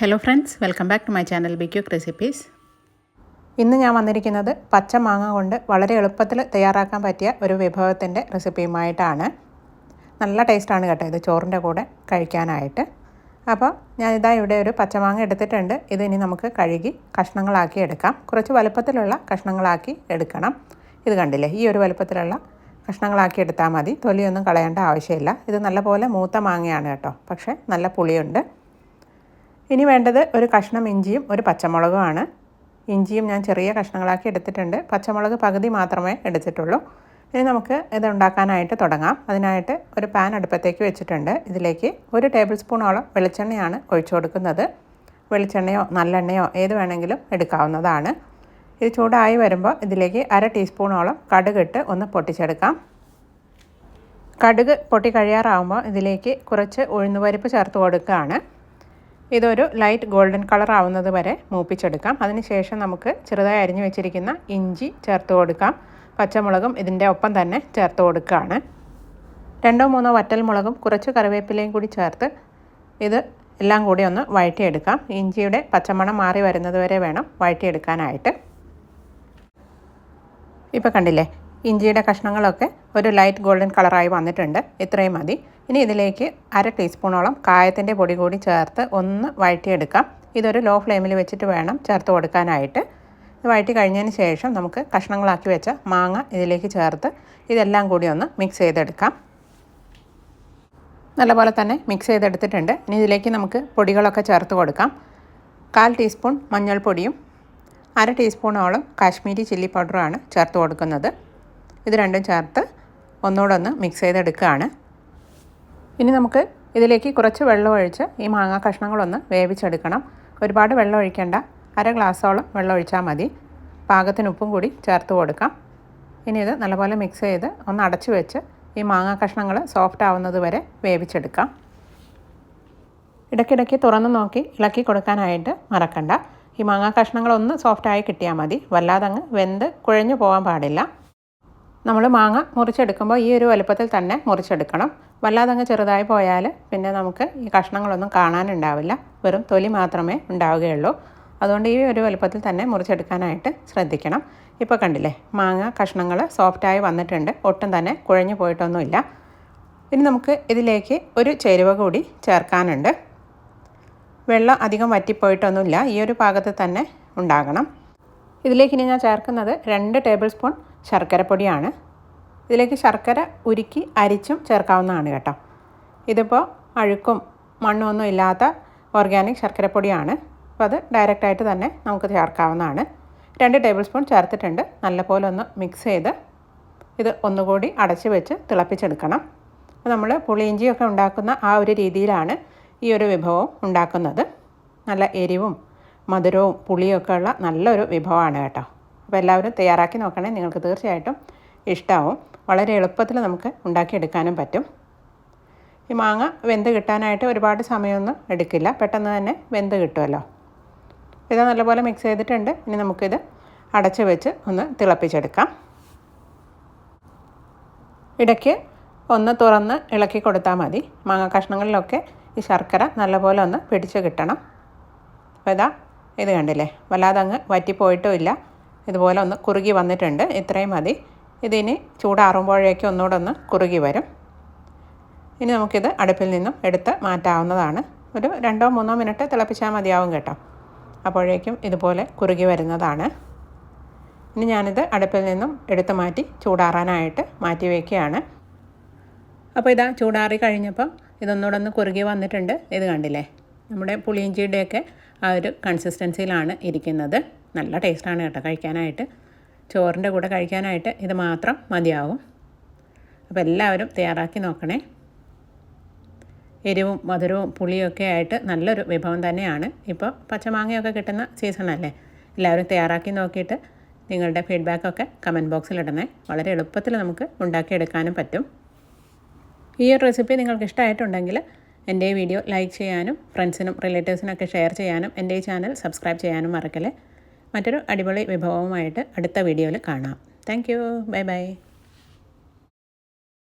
Hello friends welcome back to my channel be quick recipes ഇന്ന് ഞാൻ വന്നിരിക്കുന്നത് പച്ച മാങ്ങ കൊണ്ട് വളരെ എളുപ്പത്തിൽ തയ്യാറാക്കാൻ പറ്റിയ ഒരു വിഭവത്തിന്റെ റെസിപ്പിയുമായിട്ടാണ്. നല്ല ടേസ്റ്റാണ് കേട്ടോ ഇത് ചോറിന്റെ കൂടെ കഴിക്കാനായിട്ട്. അപ്പോൾ ഞാൻ ഇതാ ഇവിടെ ഒരു പച്ചമാങ്ങ എടുത്തിട്ടുണ്ട്. ഇത് ഇനി നമുക്ക് കഴുകി കഷ്ണങ്ങളാക്കി എടുക്കാം. കുറച്ച് വലുപ്പത്തിലുള്ള കഷ്ണങ്ങളാക്കി എടുക്കണം. ഇത് കണ്ടില്ലേ? ഈ ഒരു വലുപ്പത്തിലുള്ള കഷ്ണങ്ങളാക്കി എടുത്താൽ മതി. തൊലിയൊന്നും കളയേണ്ട ആവശ്യമില്ല. ഇത് നല്ലപോലെ മൂത്ത മാങ്ങയാണ് കേട്ടോ. പക്ഷേ നല്ല പുളിയുണ്ട്. ഇനി വേണ്ടത് ഒരു കഷ്ണം ഇഞ്ചിയും ഒരു പച്ചമുളകുമാണ്. ഇഞ്ചിയും ഞാൻ ചെറിയ കഷ്ണങ്ങളാക്കി എടുത്തിട്ടുണ്ട്. പച്ചമുളക് പകുതി മാത്രമേ എടുത്തിട്ടുള്ളൂ. ഇനി നമുക്ക് ഇത് ഉണ്ടാക്കാനായിട്ട് തുടങ്ങാം. അതിനായിട്ട് ഒരു പാൻ അടുപ്പത്തേക്ക് വെച്ചിട്ടുണ്ട്. ഇതിലേക്ക് ഒരു ടേബിൾ സ്പൂണോളം വെളിച്ചെണ്ണയാണ് ഒഴിച്ചു കൊടുക്കുന്നത്. വെളിച്ചെണ്ണയോ നല്ലെണ്ണയോ ഏത് വേണമെങ്കിലും എടുക്കാവുന്നതാണ്. ഇത് ചൂടായി വരുമ്പോൾ ഇതിലേക്ക് അര ടീസ്പൂണോളം കടുകിട്ട് ഒന്ന് പൊട്ടിച്ചെടുക്കാം. കടുക് പൊട്ടി കഴിയാറാവുമ്പോൾ ഇതിലേക്ക് കുറച്ച് ഉഴുന്നുപരിപ്പ് ചേർത്ത് കൊടുക്കുകയാണ്. ഇതൊരു ലൈറ്റ് ഗോൾഡൻ കളർ ആവുന്നത് വരെ മൂപ്പിച്ചെടുക്കാം. അതിനുശേഷം നമുക്ക് ചെറുതായി അരിഞ്ഞു വെച്ചിരിക്കുന്ന ഇഞ്ചി ചേർത്ത് കൊടുക്കാം. പച്ചമുളകും ഇതിന്റെ ഒപ്പം തന്നെ ചേർത്ത് കൊടുക്കുകയാണ്. രണ്ടോ മൂന്നോ വറ്റൽമുളകും കുറച്ച് കറിവേപ്പിലയും കൂടി ചേർത്ത് ഇത് എല്ലാം കൂടി ഒന്ന് വഴറ്റിയെടുക്കാം. ഇഞ്ചിയുടെ പച്ചമണം മാറി വരുന്നത് വരെ വേണം വഴറ്റിയെടുക്കാനായിട്ട്. ഇപ്പോൾ കണ്ടില്ലേ ഇഞ്ചിയുടെ കഷ്ണങ്ങളൊക്കെ ഒരു ലൈറ്റ് ഗോൾഡൻ കളറായി വന്നിട്ടുണ്ട്. ഇത്രയും മതി. ഇനി ഇതിലേക്ക് അര ടീസ്പൂണോളം കായത്തിന്റെ പൊടി കൂടി ചേർത്ത് ഒന്ന് വഴറ്റിയെടുക്കാം. ഇതൊരു ലോ ഫ്ലെയിമിൽ വെച്ചിട്ട് വേണം ചേർത്ത് കൊടുക്കാനായിട്ട്. ഇത് വഴറ്റി കഴിഞ്ഞതിന് ശേഷം നമുക്ക് കഷ്ണങ്ങളാക്കി വെച്ച മാങ്ങ ഇതിലേക്ക് ചേർത്ത് ഇതെല്ലാം കൂടി ഒന്ന് മിക്സ് ചെയ്തെടുക്കാം. നല്ലപോലെ തന്നെ മിക്സ് ചെയ്തെടുത്തിട്ടുണ്ട്. ഇനി ഇതിലേക്ക് നമുക്ക് പൊടികളൊക്കെ ചേർത്ത് കൊടുക്കാം. കാൽ ടീസ്പൂൺ മഞ്ഞൾപ്പൊടിയും അര ടീസ്പൂണോളം കാശ്മീരി ചില്ലി പൗഡറുമാണ് ചേർത്ത് കൊടുക്കുന്നത്. ഇത് രണ്ടും ചേർത്ത് ഒന്നുകൂടൊന്ന് മിക്സ് ചെയ്തെടുക്കുകയാണ്. ഇനി നമുക്ക് ഇതിലേക്ക് കുറച്ച് വെള്ളം ഒഴിച്ച് ഈ മാങ്ങ കഷ്ണങ്ങളൊന്ന് വേവിച്ചെടുക്കണം. ഒരുപാട് വെള്ളം ഒഴിക്കേണ്ട. അര ഗ്ലാസ്സോളം വെള്ളം ഒഴിച്ചാൽ മതി. പാകത്തിന് ഉപ്പും കൂടി ചേർത്ത് കൊടുക്കാം. ഇനി ഇത് നല്ലപോലെ മിക്സ് ചെയ്ത് ഒന്ന് അടച്ചു വെച്ച് ഈ മാങ്ങ കഷ്ണങ്ങൾ സോഫ്റ്റ് ആവുന്നത് വരെ വേവിച്ചെടുക്കാം. ഇടയ്ക്കിടയ്ക്ക് തുറന്ന് നോക്കി ഇളക്കി കൊടുക്കാനായിട്ട് മറക്കണ്ട. ഈ മാങ്ങാ കഷ്ണങ്ങളൊന്ന് സോഫ്റ്റായി കിട്ടിയാൽ മതി. വല്ലാതെ അങ്ങ് വെന്ത് കുഴഞ്ഞു പോകാൻ പാടില്ല. നമ്മൾ മാങ്ങ മുറിച്ചെടുക്കുമ്പോൾ ഈ ഒരു വലുപ്പത്തിൽ തന്നെ മുറിച്ചെടുക്കണം. വല്ലാതെ അങ്ങ് ചെറുതായി പോയാൽ പിന്നെ നമുക്ക് ഈ കഷ്ണങ്ങളൊന്നും കാണാനുണ്ടാവില്ല. വെറും തൊലി മാത്രമേ ഉണ്ടാവുകയുള്ളൂ. അതുകൊണ്ട് ഈ ഒരു വലുപ്പത്തിൽ തന്നെ മുറിച്ചെടുക്കാനായിട്ട് ശ്രദ്ധിക്കണം. ഇപ്പോൾ കണ്ടില്ലേ മാങ്ങ കഷ്ണങ്ങൾ സോഫ്റ്റായി വന്നിട്ടുണ്ട്. ഒട്ടും തന്നെ കുഴഞ്ഞു പോയിട്ടൊന്നുമില്ല. ഇനി നമുക്ക് ഇതിലേക്ക് ഒരു ചേരുവ കൂടി ചേർക്കാനുണ്ട്. വെള്ളം അധികം വറ്റിപ്പോയിട്ടൊന്നുമില്ല. ഈ ഒരു പാകത്തിൽ തന്നെ ഉണ്ടാകണം. ഇതിലേക്ക് ഇനി ഞാൻ ചേർക്കുന്നത് രണ്ട് ടേബിൾ സ്പൂൺ ശർക്കരപ്പൊടിയാണ്. ഇതിലേക്ക് ശർക്കര ഉരുക്കി അരിച്ചും ചേർക്കാവുന്നതാണ് കേട്ടോ. ഇതിപ്പോൾ അഴുക്കും മണ്ണൊന്നും ഇല്ലാത്ത ഓർഗാനിക് ശർക്കരപ്പൊടിയാണ്. അപ്പോൾ അത് ഡയറക്റ്റായിട്ട് തന്നെ നമുക്ക് ചേർക്കാവുന്നതാണ്. രണ്ട് ടേബിൾ സ്പൂൺ ചേർത്തിട്ടുണ്ട്. നല്ലപോലെ ഒന്ന് മിക്സ് ചെയ്ത് ഇത് ഒന്നുകൂടി അടച്ച് വെച്ച് തിളപ്പിച്ചെടുക്കണം. നമ്മൾ പുളിയിഞ്ചിയൊക്കെ ഉണ്ടാക്കുന്ന ആ ഒരു രീതിയിലാണ് ഈ ഒരു വിഭവം ഉണ്ടാക്കുന്നത്. നല്ല എരിവും മധുരവും പുളിയൊക്കെ ഉള്ള നല്ലൊരു വിഭവമാണ് കേട്ടോ. അപ്പോൾ എല്ലാവരും തയ്യാറാക്കി നോക്കണേ. നിങ്ങൾക്ക് തീർച്ചയായിട്ടും ഇഷ്ടമാവും വളരെ എളുപ്പത്തിൽ നമുക്ക് ഉണ്ടാക്കിയെടുക്കാനും പറ്റും. ഈ മാങ്ങ വെന്ത് കിട്ടാനായിട്ട് ഒരുപാട് സമയമൊന്നും എടുക്കില്ല. പെട്ടെന്ന് തന്നെ വെന്ത് കിട്ടുമല്ലോ. ഇത് നല്ലപോലെ മിക്സ് ചെയ്തിട്ടുണ്ട്. ഇനി നമുക്കിത് അടച്ച് വെച്ച് ഒന്ന് തിളപ്പിച്ചെടുക്കാം. ഇടയ്ക്ക് ഒന്ന് തുറന്ന് ഇളക്കി കൊടുത്താൽ മതി. മാങ്ങ കഷ്ണങ്ങളിലൊക്കെ ഈ ശർക്കര നല്ലപോലെ ഒന്ന് പിടിച്ച് കിട്ടണം. അപ്പോൾ ഇതാ ഇത് കണ്ടില്ലേ? വല്ലാതെ അങ്ങ് വറ്റിപ്പോയിട്ടും ഇല്ല. ഇതുപോലെ ഒന്ന് കുറുകി വന്നിട്ടുണ്ട്. ഇത്രയും മതി. ഇതിനി ചൂടാറുമ്പോഴേക്കും ഒന്നുകൂടെ ഒന്ന് കുറുകി വരും. ഇനി നമുക്കിത് അടുപ്പിൽ നിന്നും എടുത്ത് മാറ്റാവുന്നതാണ്. ഒരു രണ്ടോ മൂന്നോ മിനിറ്റ് തിളപ്പിച്ചാൽ മതിയാവും കേട്ടോ. അപ്പോഴേക്കും ഇതുപോലെ കുറുകി വരുന്നതാണ്. ഇനി ഞാനിത് അടുപ്പിൽ നിന്നും എടുത്ത് മാറ്റി ചൂടാറാനായിട്ട് മാറ്റി വയ്ക്കുകയാണ്. അപ്പോൾ ഇതാ ചൂടാറി കഴിഞ്ഞപ്പം ഇതൊന്നുകൂടെ ഒന്ന് കുറുകി വന്നിട്ടുണ്ട്. ഇത് കണ്ടില്ലേ? നമ്മുടെ പുളിയിഞ്ചിയുടെയൊക്കെ ആ ഒരു കൺസിസ്റ്റൻസിയിലാണ് ഇരിക്കുന്നത്. നല്ല ടേസ്റ്റാണ് കേട്ടോ കഴിക്കാനായിട്ട്. ചോറിന്റെ കൂടെ കഴിക്കാനായിട്ട് ഇത് മാത്രം മതിയാവും. അപ്പോൾ എല്ലാവരും തയ്യാറാക്കി നോക്കണേ. എരിവും മധുരവും പുളിയൊക്കെ ആയിട്ട് നല്ലൊരു വിഭവം തന്നെയാണ്. ഇപ്പോൾ പച്ചമാങ്ങയൊക്കെ കിട്ടുന്ന സീസണല്ലേ? എല്ലാവരും തയ്യാറാക്കി നോക്കിയിട്ട് നിങ്ങളുടെ ഫീഡ്ബാക്കൊക്കെ കമന്റ് ബോക്സിൽ ഇടണേ വളരെ എളുപ്പത്തിൽ നമുക്ക് ഉണ്ടാക്കിയെടുക്കാനും പറ്റും. ഈ ഒരു റെസിപ്പി നിങ്ങൾക്ക് ഇഷ്ടമായിട്ടുണ്ടെങ്കിൽ എന്റെ വീഡിയോ ലൈക്ക് ചെയ്യാനും ഫ്രണ്ട്സിനും റിലേറ്റീവ്സിനൊക്കെ ഷെയർ ചെയ്യാനും എന്റെ ചാനൽ സബ്സ്ക്രൈബ് ചെയ്യാനും മറക്കല്ലേ? മറ്റൊരു അടിപൊളി വിഭവവുമായിട്ട് അടുത്ത വീഡിയോയിൽ കാണാം. Thank you bye bye